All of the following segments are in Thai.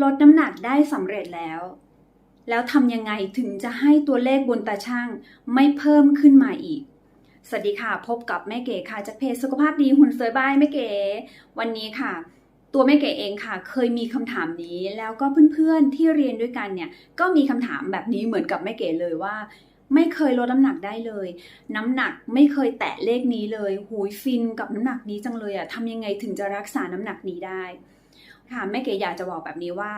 ลดน้ำหนักได้สำเร็จแล้ว แล้วทำยังไงถึงจะให้ตัวเลขบนตาช่างไม่เพิ่มขึ้นมาอีก สวัสดีค่ะพบกับแม่เก๋ค่ะจากเพจสุขภาพดีหุ่นสวยบายแม่เก๋ วันนี้ค่ะ ตัวแม่เก๋เองค่ะ เคยมีคำถามนี้ แล้วก็เพื่อนๆที่เรียนด้วยกันเนี่ย ก็มีคำถามแบบนี้เหมือนกับแม่เก๋เลยว่า ไม่เคยลดน้ำหนักได้เลย น้ำหนักไม่เคยแตะเลขนี้เลยหูยฟินกับน้ำหนักนี้จังเลยอะทำยังไงถึงจะรักษาน้ำหนักนี้ได้ ค่ะแม่เก๋อยากจะบอกแบบนี้ว่า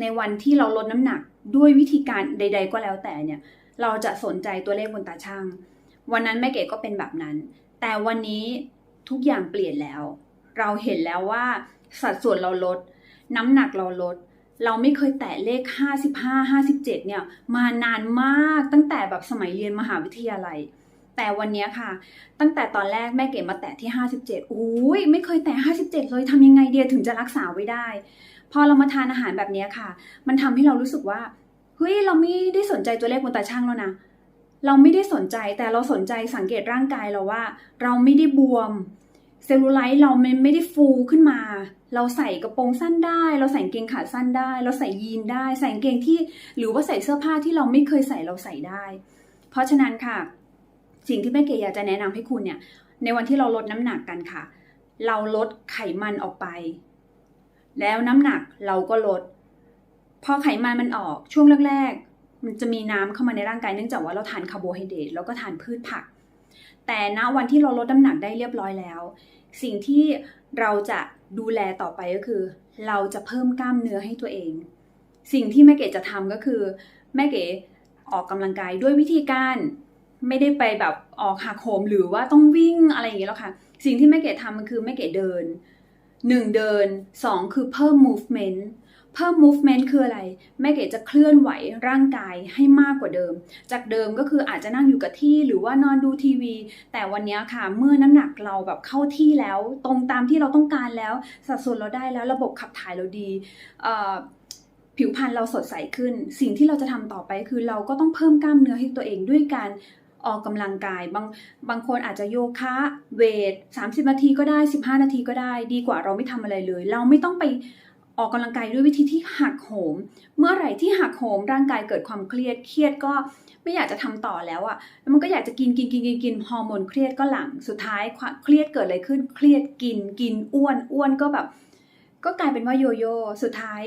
ในวันที่เราลดน้ำหนักด้วยวิธีการใด ๆ ก็แล้วแต่เนี่ย เราจะสนใจตัวเลขบนตาช่าง วันนั้นแม่เก๋ก็เป็นแบบนั้น แต่วันนี้ทุกอย่างเปลี่ยนแล้ว เราเห็นแล้วว่าสัดส่วนเราลด น้ำหนักเราลด เราไม่เคยแตะเลข 55 57 เนี่ย มานานมากตั้งแต่แบบสมัยเรียนมหาวิทยาลัย แต่วันนี้ค่ะ ตั้งแต่ตอนแรกแม่เก๋มาแตะที่ 57อุ้ยไม่เคยแตะ 57 เลยทำยังไงเดียถึงจะรักษาไว้ได้ พอเรามาทานอาหารแบบนี้ค่ะ มันทำให้เรารู้สึกว่าเฮ้ยเราไม่ได้สนใจตัวเลขบนตาช่างแล้วนะเราไม่ได้สนใจแต่เราสนใจสังเกตร่างกายเราว่า เราไม่ได้บวมเซลลูไลท์เราไม่ไม่ได้ฟูขึ้นมา เราใส่กระโปรงสั้นได้ เราใส่กางเกงขาสั้นได้ เราใส่ยีนได้ ใส่กางเกงที่ หรือว่าใส่เสื้อผ้าที่เราไม่เคยใส่เราใส่ได้ เพราะฉะนั้นค่ะ สิ่งที่แม่เกอยากจะแนะนำให้คุณเนี่ย ในวันที่เราลดน้ำหนักกันค่ะ เราลดไขมันออกไป แล้วน้ำหนักเราก็ลด พอไขมันมันออกช่วงแรกๆ มันจะมีน้ำเข้ามาในร่างกายเนื่องจากว่าเราทานคาร์โบไฮเดรตแล้วก็ทานพืชผัก แต่ณวันที่เราลดน้ำหนักได้เรียบร้อยแล้ว สิ่งที่เราจะดูแลต่อไปก็คือ เราจะเพิ่มกล้ามเนื้อให้ตัวเอง สิ่งที่แม่เก๋จะทำก็คือ แม่เก๋ออกกำลังกายด้วยวิธีการ ไม่ได้ไปแบบออกหักโหมหรือว่าต้องวิ่งอะไรอย่างเงี้ยแล้วค่ะ สิ่งที่แม่เก๋ทำมันคือแม่เก๋เดินหนึ่งเดินสองคือเพิ่ม movement เพิ่ม movement คืออะไร แม่เก๋จะเคลื่อนไหวร่างกายให้มากกว่าเดิม จากเดิมก็คืออาจจะนั่งอยู่กับที่หรือว่านอนดูทีวี แต่วันนี้ค่ะ เมื่อน้ำหนักเราแบบเข้าที่แล้ว ตรงตามที่เราต้องการแล้ว สัดส่วนเราได้แล้วระบบขับถ่ายเราดีผิวพรรณเราสดใสขึ้น สิ่งที่เราจะทำต่อไปคือเราก็ต้องเพิ่มกล้ามเนื้อให้ตัวเองด้วยการ ออกกำลังกาย บางบางคนอาจจะโยคะเวท30 นาทีก็ได้ 15 นาทีก็ได้ ดีกว่าเราไม่ทำอะไรเลย เราไม่ต้องไปออกกำลังกายด้วยวิธีที่หักโหม เมื่อไหร่ที่หักโหมร่างกายเกิดความเครียด เครียดก็ไม่อยากจะทำต่อแล้วอะ่ะ แล้วมันก็อยากจะกินกินกินกินกินฮอร์โมนเครียดก็หลัง สุดท้ายเครียดเกิดอะไรขึ้น เครียดกินกินอ้วนอ้วนก็แบบ ก็กลายเป็นว่าโยโย่สุดท้าย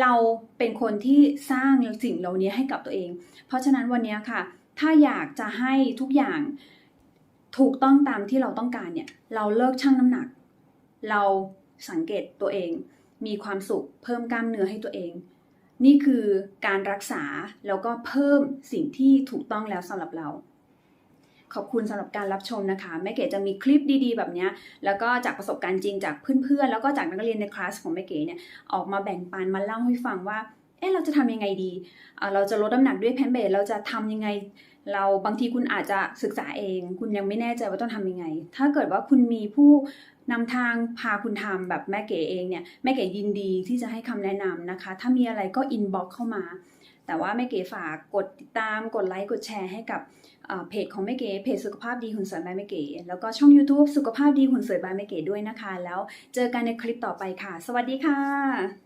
เราเป็นคนที่สร้างสิ่งเหล่านี้ให้กับตัวเอง เพราะฉะนั้นวันนี้ค่ะ ถ้าอยากจะให้ทุกอย่างถูกต้องตามที่เราต้องการเนี่ย เราเลิกชั่งน้ำหนัก เราสังเกตตัวเอง มีความสุข เพิ่มกล้ามเนื้อให้ตัวเอง นี่คือการรักษาแล้วก็เพิ่มสิ่งที่ถูกต้องแล้วสำหรับเรา ขอบคุณสำหรับการรับชมนะคะแม่เก๋จะมีคลิปดีๆ แบบนี้แล้วก็จากประสบการณ์จริงจากเพื่อนๆ แล้วก็จากนักเรียนในคลาสของแม่เก๋เนี่ยออกมาแบ่งปันมาเล่าให้ฟังว่า อ๊ะเราจะทำยังไงดี เราจะลดน้ำหนักด้วยแพนเบสเราจะทำยังไง เราบางทีคุณอาจจะศึกษาเอง คุณยังไม่แน่ใจว่าต้องทำยังไง ถ้าเกิดว่าคุณมีผู้นำทางพาคุณทำแบบแม่เก๋เองเนี่ยแม่เก๋ยินดีที่จะให้คำแนะนำนะคะ ถ้ามีอะไรก็อินบ็อกเข้ามา แต่ว่าแม่เก๋ฝากกดติดตามกดไลค์กดแชร์ให้กับเอ่อเพจของแม่เก๋เพจสุขภาพดีหุ่นสวยบายแม่เก๋แล้วก็ช่อง YouTube สุขภาพดีหุ่นสวยบายแม่เก๋ด้วยนะคะ แล้วเจอกันในคลิปต่อไปค่ะ สวัสดีค่ะ